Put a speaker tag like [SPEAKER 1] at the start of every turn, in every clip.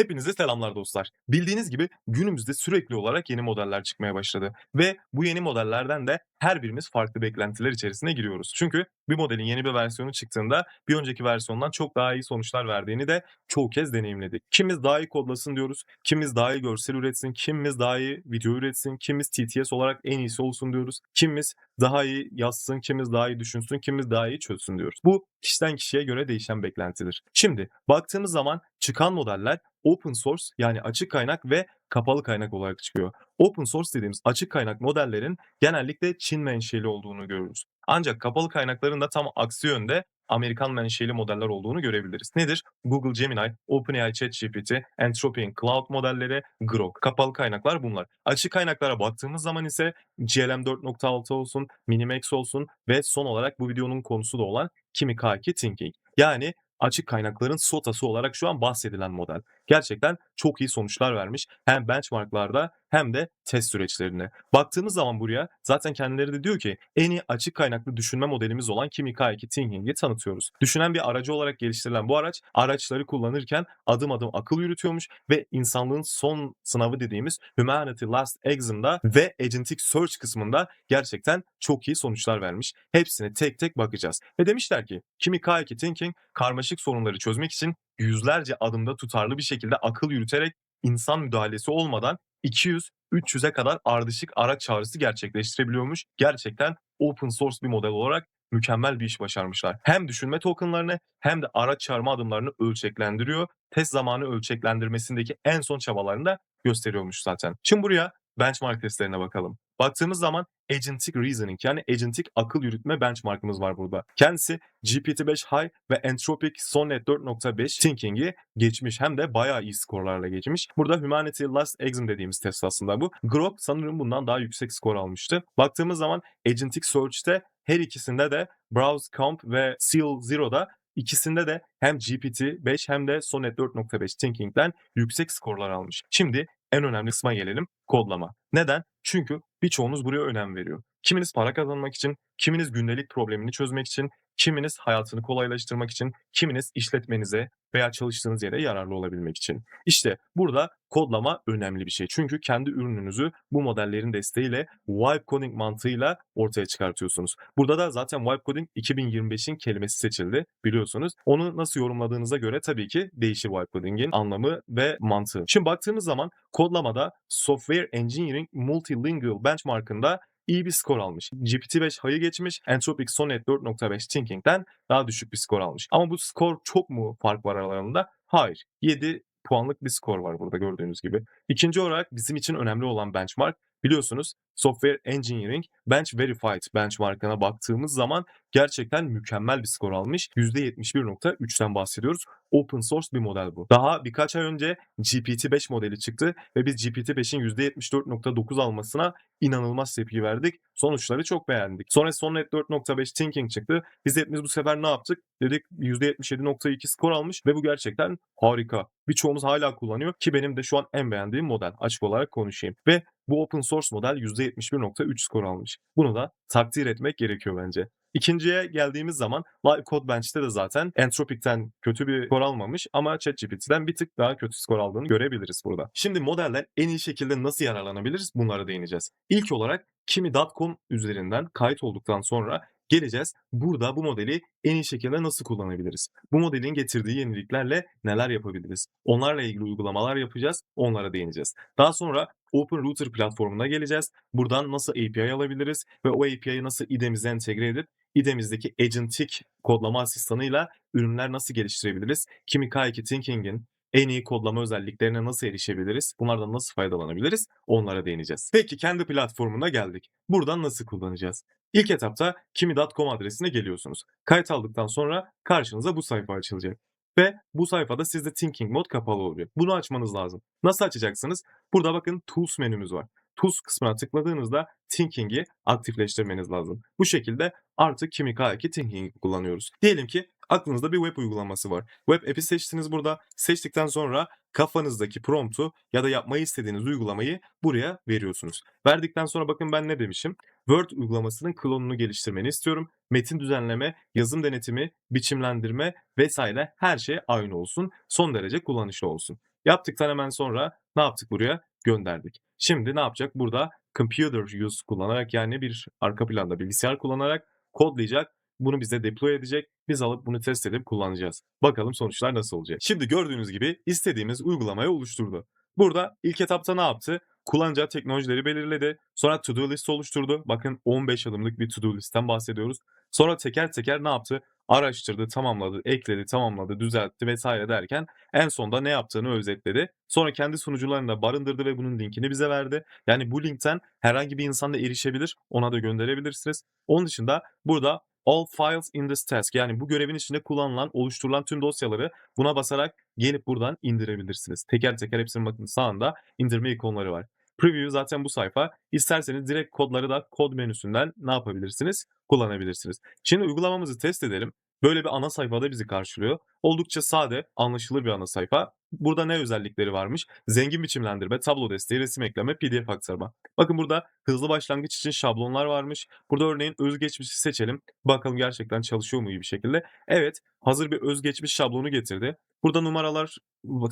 [SPEAKER 1] Hepinize selamlar dostlar. Bildiğiniz gibi günümüzde sürekli olarak yeni modeller çıkmaya başladı ve bu yeni modellerden de her birimiz farklı beklentiler içerisine giriyoruz. Çünkü bir modelin yeni bir versiyonu çıktığında bir önceki versiyondan çok daha iyi sonuçlar verdiğini de çoğu kez deneyimledik. Kimimiz daha iyi kodlasın diyoruz, kimimiz daha iyi görsel üretsin, kimimiz daha iyi video üretsin, kimimiz TTS olarak en iyisi olsun diyoruz, kimimiz daha iyi yazsın, kimimiz daha iyi düşünsün, kimimiz daha iyi çözsün diyoruz. Bu kişiden kişiye göre değişen beklentidir. Şimdi baktığımız zaman çıkan modeller open source yani açık kaynak ve kapalı kaynak olarak çıkıyor. Open source dediğimiz açık kaynak modellerin genellikle Çin menşeli olduğunu görürüz. Ancak kapalı kaynakların da tam aksi yönde Amerikan menşeli modeller olduğunu görebiliriz. Nedir? Google Gemini, OpenAI ChatGPT, Anthropic'in Cloud modelleri, Grok. Kapalı kaynaklar bunlar. Açık kaynaklara baktığımız zaman ise GLM 4.6 olsun, Minimax olsun ve son olarak bu videonun konusu da olan Kimi K2 Thinking. Yani açık kaynakların SOTA'sı olarak şu an bahsedilen model. Gerçekten çok iyi sonuçlar vermiş. Hem benchmarklarda hem de test süreçlerinde. Baktığımız zaman buraya zaten kendileri de diyor ki en iyi açık kaynaklı düşünme modelimiz olan Kimi K2 Thinking'i tanıtıyoruz. Düşünen bir aracı olarak geliştirilen bu araç araçları kullanırken adım adım akıl yürütüyormuş ve insanlığın son sınavı dediğimiz Humanity Last Exam'da ve Agentic Search kısmında gerçekten çok iyi sonuçlar vermiş. Hepsine tek tek bakacağız. Ve demişler ki Kimi K2 Thinking karmaşık sorunları çözmek için yüzlerce adımda tutarlı bir şekilde akıl yürüterek insan müdahalesi olmadan 200-300'e kadar ardışık araç çağrısı gerçekleştirebiliyormuş. Gerçekten open source bir model olarak mükemmel bir iş başarmışlar. Hem düşünme tokenlarını hem de araç çağırma adımlarını ölçeklendiriyor. Test zamanı ölçeklendirmesindeki en son çabalarını da gösteriyormuş zaten. Şimdi buraya benchmark testlerine bakalım. Baktığımız zaman Agentic Reasoning yani Agentic akıl yürütme benchmarkımız var burada. Kendisi GPT-5 High ve Anthropic Sonnet 4.5 Thinking'i geçmiş hem de bayağı iyi skorlarla geçmiş. Burada Humanity Last Exam dediğimiz test aslında bu. Grok sanırım bundan daha yüksek skor almıştı. Baktığımız zaman Agentic Search'te her ikisinde de Browse Comp ve Seal Zero'da İkisinde de hem GPT-5 hem de Sonnet 4.5 Thinking'den yüksek skorlar almış. Şimdi en önemli kısma gelelim kodlama. Neden? Çünkü birçoğunuz buraya önem veriyor. Kiminiz para kazanmak için, kiminiz gündelik problemini çözmek için, kiminiz hayatını kolaylaştırmak için, kiminiz işletmenize veya çalıştığınız yere yararlı olabilmek için. İşte burada kodlama önemli bir şey. Çünkü kendi ürününüzü bu modellerin desteğiyle vibe coding mantığıyla ortaya çıkartıyorsunuz. Burada da zaten vibe coding 2025'in kelimesi seçildi biliyorsunuz. Onu nasıl yorumladığınıza göre tabii ki değişir vibe coding'in anlamı ve mantığı. Şimdi baktığımız zaman kodlamada Software Engineering Multilingual Benchmark'ında iyi bir skor almış. GPT-5 High'ı geçmiş, Anthropic Sonnet 4.5 Thinking'den daha düşük bir skor almış. Ama bu skor çok mu fark var aralarında? Hayır. 7 puanlık bir skor var burada gördüğünüz gibi. İkinci olarak bizim için önemli olan benchmark biliyorsunuz Software Engineering Bench Verified benchmarkına baktığımız zaman gerçekten mükemmel bir skor almış. %71.3'ten bahsediyoruz. Open source bir model bu. Daha birkaç ay önce GPT-5 modeli çıktı ve biz GPT-5'in %74.9 almasına inanılmaz tepki verdik. Sonuçları çok beğendik. Sonra Sonnet 4.5 Thinking çıktı. Biz hepimiz bu sefer ne yaptık? Dedik %77.2 skor almış ve bu gerçekten harika. Birçoğumuz hala kullanıyor ki benim de şu an en beğendiğim model. Açık olarak konuşayım. Ve bu open source model %71.3 skor almış. Bunu da takdir etmek gerekiyor bence. İkinciye geldiğimiz zaman Live Code Bench'te de zaten Anthropic'ten kötü bir skor almamış ama ChatGPT'den bir tık daha kötü skor aldığını görebiliriz burada. Şimdi modelden en iyi şekilde nasıl yararlanabiliriz bunlara değineceğiz. İlk olarak Kimi.com üzerinden kayıt olduktan sonra geleceğiz. Burada bu modeli en iyi şekilde nasıl kullanabiliriz? Bu modelin getirdiği yeniliklerle neler yapabiliriz? Onlarla ilgili uygulamalar yapacağız, onlara değineceğiz. Daha sonra Open Router platformuna geleceğiz. Buradan nasıl API alabiliriz ve o API'yi nasıl IDE'mize entegre edip IDE'mizdeki agentic kodlama asistanıyla ürünler nasıl geliştirebiliriz? Kimi K2 Thinking'in en iyi kodlama özelliklerine nasıl erişebiliriz? Bunlardan nasıl faydalanabiliriz? Onlara değineceğiz. Peki kendi platformuna geldik. Buradan nasıl kullanacağız? İlk etapta kimi.com adresine geliyorsunuz. Kayıt aldıktan sonra karşınıza bu sayfa açılacak. Ve bu sayfada sizde Thinking Mode kapalı oluyor. Bunu açmanız lazım. Nasıl açacaksınız? Burada bakın Tools menümüz var. Tools kısmına tıkladığınızda Thinking'i aktifleştirmeniz lazım. Bu şekilde artık Kimi K2 Thinking'i kullanıyoruz. Diyelim ki aklınızda bir web uygulaması var. Web app'i seçtiniz burada. Seçtikten sonra kafanızdaki promptu ya da yapmayı istediğiniz uygulamayı buraya veriyorsunuz. Verdikten sonra bakın ben ne demişim? Word uygulamasının klonunu geliştirmeni istiyorum. Metin düzenleme, yazım denetimi, biçimlendirme vesaire her şey aynı olsun. Son derece kullanışlı olsun. Yaptıktan hemen sonra ne yaptık buraya? Gönderdik. Şimdi ne yapacak? Burada computer use kullanarak yani bir arka planda bilgisayar kullanarak kodlayacak. Bunu bize deploy edecek. Biz alıp bunu test edip kullanacağız. Bakalım sonuçlar nasıl olacak. Şimdi gördüğünüz gibi istediğimiz uygulamayı oluşturdu. Burada ilk etapta ne yaptı? Kullanacağı teknolojileri belirledi. Sonra to-do list oluşturdu. Bakın 15 adımlık bir to-do listten bahsediyoruz. Sonra teker teker ne yaptı? Araştırdı, tamamladı, ekledi, tamamladı, düzeltti vesaire derken en sonunda ne yaptığını özetledi. Sonra kendi sunucularında barındırdı ve bunun linkini bize verdi. Yani bu linkten herhangi bir insan da erişebilir, ona da gönderebilirsiniz. Onun dışında burada all files in this task yani bu görevin içinde kullanılan, oluşturulan tüm dosyaları buna basarak gelip buradan indirebilirsiniz. Teker teker hepsinin bakın sağında indirme ikonları var. Preview zaten bu sayfa. İsterseniz direkt kodları da kod menüsünden ne yapabilirsiniz? Kullanabilirsiniz. Şimdi uygulamamızı test edelim. Böyle bir ana sayfada bizi karşılıyor. Oldukça sade, anlaşılır bir ana sayfa. Burada ne özellikleri varmış? Zengin biçimlendirme, tablo desteği, resim ekleme, PDF aktarma. Bakın burada hızlı başlangıç için şablonlar varmış. Burada örneğin özgeçmişi seçelim. Bakalım gerçekten çalışıyor mu iyi bir şekilde. Evet, hazır bir özgeçmiş şablonu getirdi. Burada numaralar,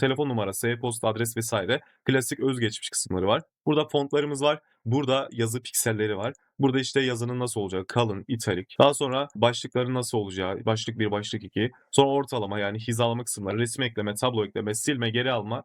[SPEAKER 1] telefon numarası, e-posta adres vesaire klasik özgeçmiş kısımları var. Burada fontlarımız var. Burada yazı pikselleri var. Burada işte yazının nasıl olacağı, kalın, italik. Daha sonra başlıkların nasıl olacağı, başlık 1, başlık 2. Sonra ortalama yani hizalama kısımları, resim ekleme, tablo ekleme, silme, geri alma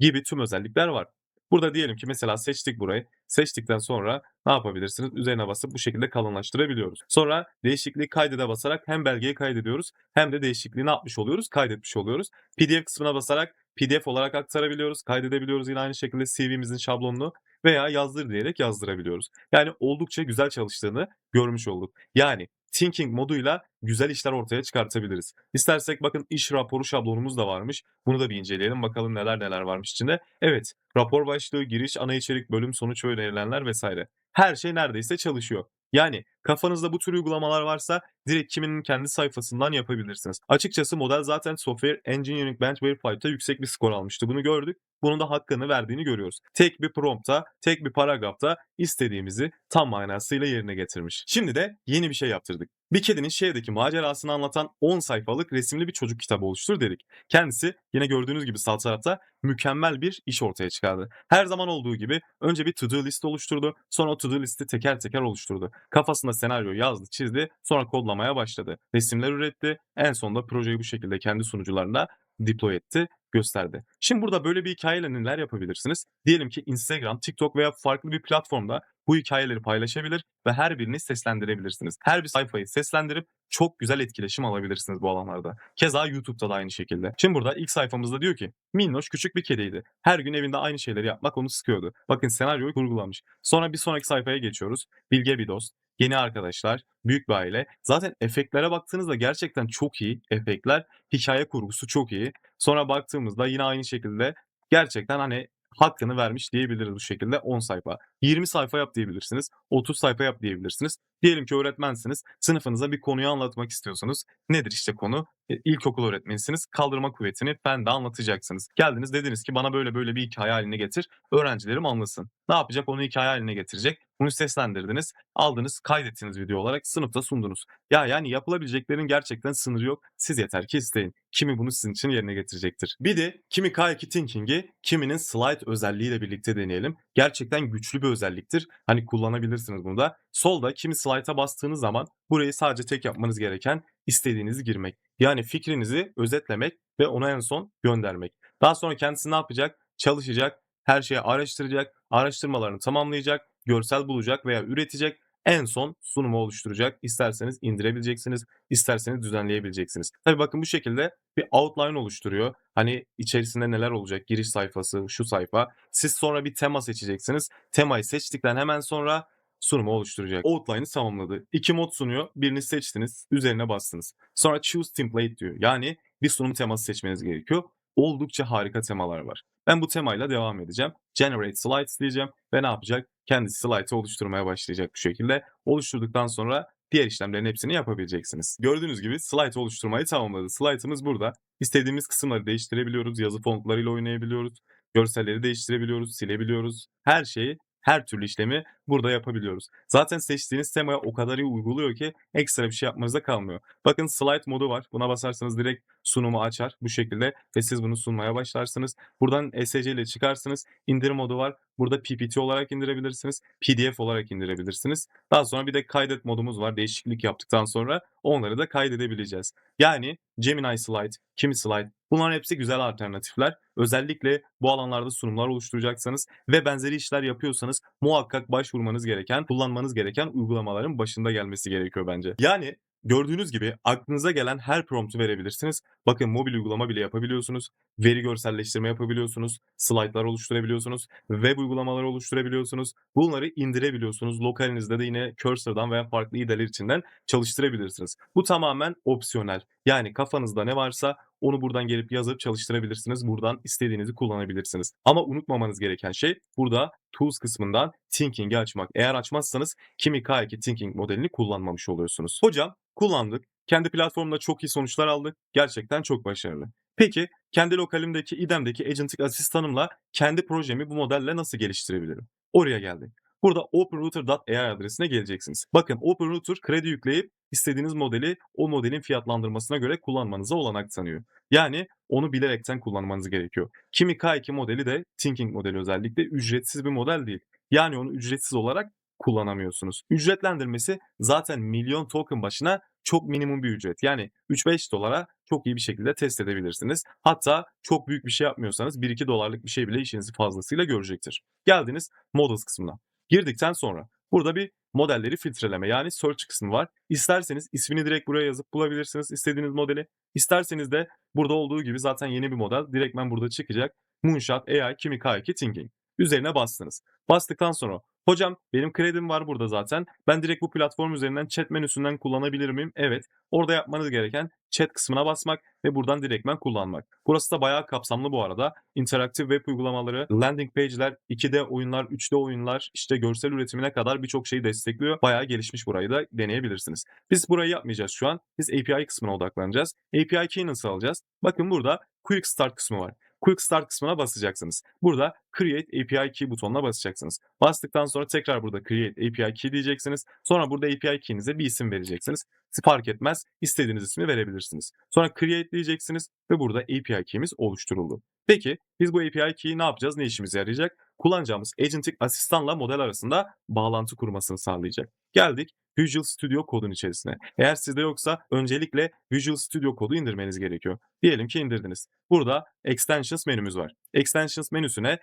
[SPEAKER 1] gibi tüm özellikler var. Burada diyelim ki mesela seçtik burayı. Seçtikten sonra ne yapabilirsiniz? Üzerine basıp bu şekilde kalınlaştırabiliyoruz. Sonra değişikliği kaydede basarak hem belgeyi kaydediyoruz hem de değişikliği ne yapmış oluyoruz? Kaydetmiş oluyoruz. PDF kısmına basarak PDF olarak aktarabiliyoruz, kaydedebiliyoruz yine aynı şekilde CV'mizin şablonunu veya yazdır diyerek yazdırabiliyoruz. Yani oldukça güzel çalıştığını görmüş olduk. Yani Thinking moduyla güzel işler ortaya çıkartabiliriz. İstersek bakın iş raporu şablonumuz da varmış. Bunu da bir inceleyelim bakalım neler neler varmış içinde. Evet rapor başlığı, giriş, ana içerik, bölüm, sonuç ve önerilenler vesaire. Her şey neredeyse çalışıyor. Yani kafanızda bu tür uygulamalar varsa direkt kiminin kendi sayfasından yapabilirsiniz. Açıkçası model zaten Software Engineering Bench Verified'da yüksek bir skor almıştı. Bunu gördük. Bunun da hakkını verdiğini görüyoruz. Tek bir prompta, tek bir paragrafta istediğimizi tam manasıyla yerine getirmiş. Şimdi de yeni bir şey yaptırdık. Bir kedinin şehirdeki macerasını anlatan 10 sayfalık resimli bir çocuk kitabı oluştur dedik. Kendisi yine gördüğünüz gibi sağ tarafta mükemmel bir iş ortaya çıkardı. Her zaman olduğu gibi önce bir to-do list oluşturdu, sonra o to-do listi teker teker oluşturdu. Kafasında senaryo yazdı, çizdi, sonra kodlamaya başladı. Resimler üretti, en sonunda projeyi bu şekilde kendi sunucularında deploy etti, gösterdi. Şimdi burada böyle bir hikayeyle neler yapabilirsiniz? Diyelim ki Instagram, TikTok veya farklı bir platformda bu hikayeleri paylaşabilir ve her birini seslendirebilirsiniz. Her bir sayfayı seslendirip çok güzel etkileşim alabilirsiniz bu alanlarda. Keza YouTube'da da aynı şekilde. Şimdi burada ilk sayfamızda diyor ki Minnoş küçük bir kediydi. Her gün evinde aynı şeyleri yapmak onu sıkıyordu. Bakın senaryoyu kurgulamış. Sonra bir sonraki sayfaya geçiyoruz. Bilge bir dost, yeni arkadaşlar, büyük bir aile. Zaten efektlere baktığınızda gerçekten çok iyi efektler. Hikaye kurgusu çok iyi. Sonra baktığımızda yine aynı şekilde gerçekten hani hakkını vermiş diyebiliriz bu şekilde 10 sayfa. 20 sayfa yap diyebilirsiniz. 30 sayfa yap diyebilirsiniz. Diyelim ki öğretmensiniz. Sınıfınıza bir konuyu anlatmak istiyorsunuz. Nedir işte konu? E, İlkokul öğretmenisiniz. Kaldırma kuvvetini fende anlatacaksınız. Geldiniz dediniz ki bana böyle böyle bir hikaye haline getir. Öğrencilerim anlasın. Ne yapacak? Onu hikaye haline getirecek. Bunu seslendirdiniz. Aldınız, kaydettiniz video olarak sınıfta sundunuz. Ya yani yapılabileceklerin gerçekten sınırı yok. Siz yeter ki isteyin. Kimi bunu sizin için yerine getirecektir. Bir de kimi K2 Thinking'i kiminin slide özelliğiyle birlikte deneyelim. Gerçekten güçlü bir özelliktir. Hani kullanabilirsiniz bunu da. Solda kimi slide'a bastığınız zaman burayı sadece tek yapmanız gereken istediğinizi girmek. Yani fikrinizi özetlemek ve ona en son göndermek. Daha sonra kendisi ne yapacak? Çalışacak, her şeyi araştıracak, araştırmalarını tamamlayacak, görsel bulacak veya üretecek. En son sunumu oluşturacak. İsterseniz indirebileceksiniz, isterseniz düzenleyebileceksiniz. Tabii bakın bu şekilde bir outline oluşturuyor. Hani içerisinde neler olacak? Giriş sayfası, şu sayfa. Siz sonra bir tema seçeceksiniz. Temayı seçtikten hemen sonra sunumu oluşturacak. Outline'ı tamamladı. İki mod sunuyor. Birini seçtiniz. Üzerine bastınız. Sonra choose template diyor. Yani bir sunum teması seçmeniz gerekiyor. Oldukça harika temalar var. Ben bu temayla devam edeceğim. Generate slides diyeceğim ve ne yapacak? Kendisi slide'ı oluşturmaya başlayacak bu şekilde. Oluşturduktan sonra diğer işlemlerin hepsini yapabileceksiniz. Gördüğünüz gibi slide oluşturmayı tamamladı. Slide'ımız burada. İstediğimiz kısımları değiştirebiliyoruz. Yazı fontlarıyla oynayabiliyoruz. Görselleri değiştirebiliyoruz, silebiliyoruz. Her şeyi her türlü işlemi burada yapabiliyoruz. Zaten seçtiğiniz temaya o kadar iyi uyguluyor ki ekstra bir şey yapmanıza kalmıyor. Bakın slide modu var. Buna basarsanız direkt sunumu açar bu şekilde ve siz bunu sunmaya başlarsınız. Buradan SC ile çıkarsınız. İndirim modu var. Burada PPT olarak indirebilirsiniz. PDF olarak indirebilirsiniz. Daha sonra bir de kaydet modumuz var. Değişiklik yaptıktan sonra onları da kaydedebileceğiz. Yani Gemini Slide, Kimi Slide bunların hepsi güzel alternatifler. Özellikle bu alanlarda sunumlar oluşturacaksanız ve benzeri işler yapıyorsanız muhakkak başvurmanız gereken, kullanmanız gereken uygulamaların başında gelmesi gerekiyor bence. Yani gördüğünüz gibi aklınıza gelen her promptu verebilirsiniz. Bakın mobil uygulama bile yapabiliyorsunuz. Veri görselleştirme yapabiliyorsunuz. Slaytlar oluşturabiliyorsunuz. Web uygulamaları oluşturabiliyorsunuz. Bunları indirebiliyorsunuz. Lokalinizde de yine cursor'dan veya farklı IDE'ler içinden çalıştırabilirsiniz. Bu tamamen opsiyonel. Yani kafanızda ne varsa onu buradan gelip yazıp çalıştırabilirsiniz. Buradan istediğinizi kullanabilirsiniz. Ama unutmamanız gereken şey burada Tools kısmından Thinking'i açmak. Eğer açmazsanız Kimi K2 Thinking modelini kullanmamış oluyorsunuz. Hocam kullandık. Kendi platformda çok iyi sonuçlar aldık. Gerçekten çok başarılı. Peki kendi lokalimdeki IDEM'deki agentic asistanımla kendi projemi bu modelle nasıl geliştirebilirim? Oraya geldik. Burada openrouter.ai adresine geleceksiniz. Bakın openrouter kredi yükleyip istediğiniz modeli o modelin fiyatlandırmasına göre kullanmanıza olanak tanıyor. Yani onu bilerekten kullanmanız gerekiyor. Kimi K2 modeli de Thinking modeli özellikle ücretsiz bir model değil. Yani onu ücretsiz olarak kullanamıyorsunuz. Ücretlendirmesi zaten milyon token başına çok minimum bir ücret. Yani 3-5 dolara çok iyi bir şekilde test edebilirsiniz. Hatta çok büyük bir şey yapmıyorsanız 1-2 dolarlık bir şey bile işinizi fazlasıyla görecektir. Geldiniz Models kısmına. Girdikten sonra burada bir modelleri filtreleme yani search kısmı var. İsterseniz ismini direkt buraya yazıp bulabilirsiniz istediğiniz modeli. İsterseniz de burada olduğu gibi zaten yeni bir model direktmen burada çıkacak. Moonshot AI Kimi K2 Thinking. Üzerine bastınız. Bastıktan sonra hocam benim kredim var burada zaten. Ben direkt bu platform üzerinden chat menüsünden kullanabilir miyim? Evet. Orada yapmanız gereken chat kısmına basmak ve buradan direktmen kullanmak. Burası da bayağı kapsamlı bu arada. İnteraktif web uygulamaları, landing page'ler, 2D oyunlar, 3D oyunlar, işte görsel üretimine kadar birçok şeyi destekliyor. Bayağı gelişmiş burayı da deneyebilirsiniz. Biz burayı yapmayacağız şu an. Biz API kısmına odaklanacağız. API key nasıl alacağız? Bakın burada Quick Start kısmı var. Quick Start kısmına basacaksınız. Burada Create API Key butonuna basacaksınız. Bastıktan sonra tekrar burada Create API Key diyeceksiniz. Sonra burada API Key'inize bir isim vereceksiniz. Fark etmez. istediğiniz ismi verebilirsiniz. Sonra Create diyeceksiniz ve burada API Key'imiz oluşturuldu. Peki biz bu API Key'i ne yapacağız? Ne işimize yarayacak? Kullanacağımız agentic asistanla model arasında bağlantı kurmasını sağlayacak. Geldik Visual Studio kodun içerisine. Eğer sizde yoksa öncelikle Visual Studio kodu indirmeniz gerekiyor. Diyelim ki indirdiniz. Burada Extensions menümüz var. Extensions menüsüne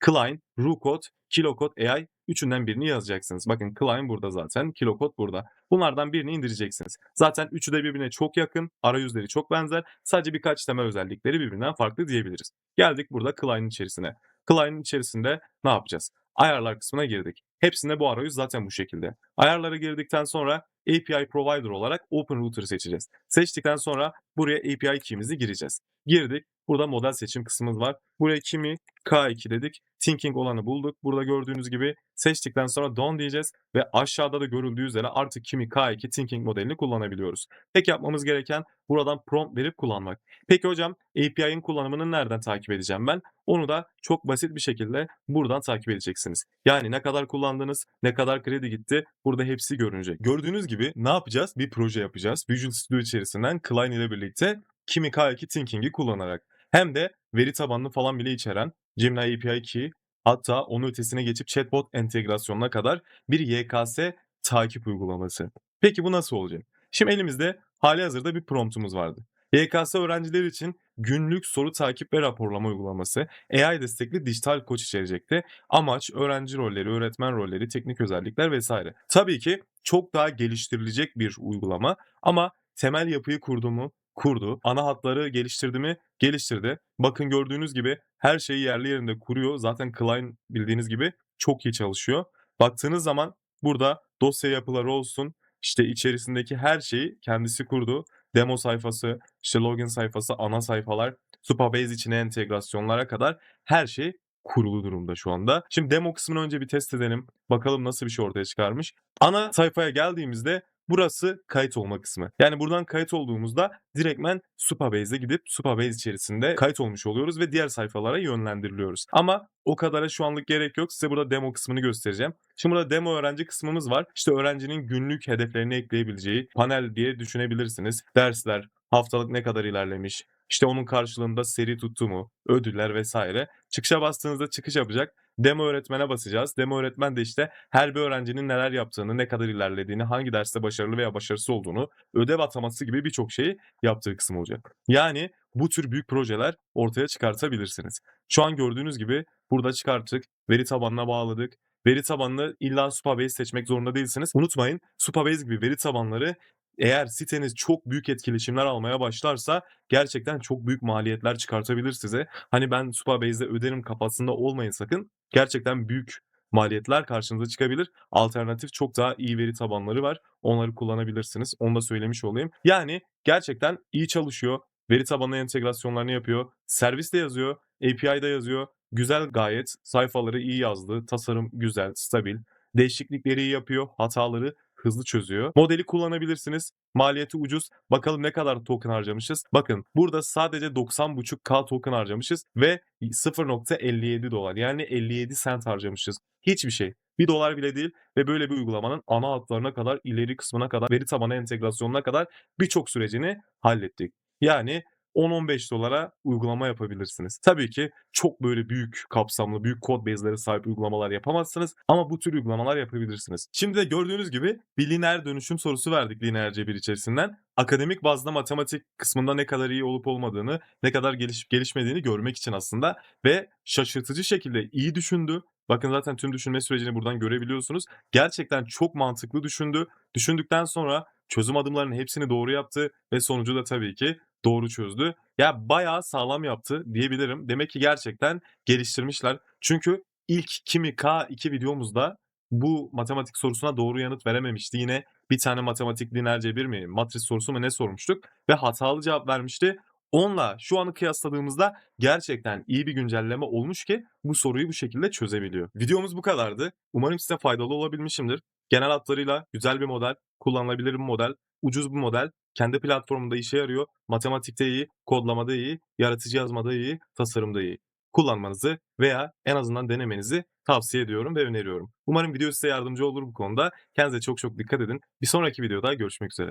[SPEAKER 1] Klein, RuCode, KiloCode AI üçünden birini yazacaksınız. Bakın Klein burada zaten, KiloCode burada. Bunlardan birini indireceksiniz. Zaten üçü de birbirine çok yakın, arayüzleri çok benzer. Sadece birkaç temel özellikleri birbirinden farklı diyebiliriz. Geldik burada Klein'in içerisine. Klein'in içerisinde ne yapacağız? Ayarlar kısmına girdik. Hepsinde bu arayüz zaten bu şekilde. Ayarlara girdikten sonra API Provider olarak Open Router'ı seçeceğiz. Seçtikten sonra buraya API key'imizi gireceğiz. Girdik. Burada model seçim kısmımız var. Buraya kimi K2 dedik. Thinking olanı bulduk. Burada gördüğünüz gibi seçtikten sonra done diyeceğiz ve aşağıda da görüldüğü üzere artık kimi K2 Thinking modelini kullanabiliyoruz. Tek yapmamız gereken buradan prompt verip kullanmak. Peki hocam API'nin kullanımını nereden takip edeceğim ben? Onu da çok basit bir şekilde buradan takip edeceksiniz. Yani ne kadar kullandınız, ne kadar kredi gitti burada hepsi görünecek. Gördüğünüz gibi ne yapacağız? Bir proje yapacağız. Visual Studio içerisinden Klein ile birlikte Kimi K2 Thinking'i kullanarak. Hem de veri tabanını falan bile içeren Gemini API Key hatta onun ötesine geçip chatbot entegrasyonuna kadar bir YKS takip uygulaması. Peki bu nasıl olacak? Şimdi elimizde hali hazırda bir promptumuz vardı. YKS öğrenciler için günlük soru takip ve raporlama uygulaması AI destekli dijital koç içerecekti. Amaç öğrenci rolleri, öğretmen rolleri, teknik özellikler vesaire. Tabii ki çok daha geliştirilecek bir uygulama ama temel yapıyı kurdu mu? Kurdu. Ana hatları geliştirdi mi? Geliştirdi. Bakın gördüğünüz gibi her şeyi yerli yerinde kuruyor. Zaten Klein bildiğiniz gibi çok iyi çalışıyor. Baktığınız zaman burada dosya yapıları olsun, işte içerisindeki her şeyi kendisi kurdu. Demo sayfası, işte login sayfası, ana sayfalar, Supabase içine entegrasyonlara kadar her şey kurulu durumda şu anda. Şimdi demo kısmını önce bir test edelim. Bakalım nasıl bir şey ortaya çıkarmış. Ana sayfaya geldiğimizde burası kayıt olma kısmı. Yani buradan kayıt olduğumuzda direktmen Supabase'e gidip Supabase içerisinde kayıt olmuş oluyoruz ve diğer sayfalara yönlendiriliyoruz. Ama o kadara şu anlık gerek yok. Size burada demo kısmını göstereceğim. Şimdi burada demo öğrenci kısmımız var. İşte öğrencinin günlük hedeflerini ekleyebileceği panel diye düşünebilirsiniz. Dersler, haftalık ne kadar ilerlemiş, işte onun karşılığında seri tuttu mu, ödüller vesaire. Çıkışa bastığınızda çıkış yapacak. Demo öğretmene basacağız. Demo öğretmen de işte her bir öğrencinin neler yaptığını, ne kadar ilerlediğini, hangi derste başarılı veya başarısız olduğunu, ödev ataması gibi birçok şeyi yaptığı kısım olacak. Yani bu tür büyük projeler ortaya çıkartabilirsiniz. Şu an gördüğünüz gibi burada çıkarttık, veri tabanına bağladık. Veri tabanını illa Supabase seçmek zorunda değilsiniz. Unutmayın Supabase gibi veri tabanları eğer siteniz çok büyük etkileşimler almaya başlarsa gerçekten çok büyük maliyetler çıkartabilir size. Hani ben Supabase'de öderim kafasında olmayın sakın. Gerçekten büyük maliyetler karşınıza çıkabilir. Alternatif çok daha iyi veri tabanları var. Onları kullanabilirsiniz. Onu da söylemiş olayım. Yani gerçekten iyi çalışıyor. Veri tabanına entegrasyonlarını yapıyor. Servis de yazıyor. API'de yazıyor. Güzel gayet. Sayfaları iyi yazdı. Tasarım güzel, stabil. Değişiklikleri iyi yapıyor. Hataları hızlı çözüyor. Modeli kullanabilirsiniz. Maliyeti ucuz. Bakalım ne kadar token harcamışız. Bakın burada sadece 90.5k token harcamışız ve 0.57 dolar yani 57 sent harcamışız. Hiçbir şey. 1 dolar bile değil ve böyle bir uygulamanın ana hatlarına kadar, ileri kısmına kadar, veri tabanı entegrasyonuna kadar birçok sürecini hallettik. Yani 10-15 dolara uygulama yapabilirsiniz. Tabii ki çok böyle büyük kapsamlı, büyük kod base'lere sahip uygulamalar yapamazsınız ama bu tür uygulamalar yapabilirsiniz. Şimdi de gördüğünüz gibi bir lineer dönüşüm sorusu verdik lineer cebir içerisinden. Akademik bazda matematik kısmında ne kadar iyi olup olmadığını, ne kadar gelişip gelişmediğini görmek için aslında ve şaşırtıcı şekilde iyi düşündü. Bakın zaten tüm düşünme sürecini buradan görebiliyorsunuz. Gerçekten çok mantıklı düşündü. Düşündükten sonra çözüm adımlarının hepsini doğru yaptı ve sonucu da tabii ki doğru çözdü. Ya bayağı sağlam yaptı diyebilirim. Demek ki gerçekten geliştirmişler. Çünkü ilk Kimi K2 videomuzda bu matematik sorusuna doğru yanıt verememişti. Yine bir tane matematik lineer cebir mi, matris sorusu mu ne sormuştuk ve hatalı cevap vermişti. Onunla şu anı kıyasladığımızda gerçekten iyi bir güncelleme olmuş ki bu soruyu bu şekilde çözebiliyor. Videomuz bu kadardı. Umarım size faydalı olabilmişimdir. Genel hatlarıyla güzel bir model, kullanılabilir bir model, ucuz bir model, kendi platformunda işe yarıyor. Matematikte iyi, kodlamada iyi, yaratıcı yazmada iyi, tasarımda iyi. Kullanmanızı veya en azından denemenizi tavsiye ediyorum ve öneriyorum. Umarım video size yardımcı olur bu konuda. Kendinize çok çok dikkat edin. Bir sonraki videoda görüşmek üzere.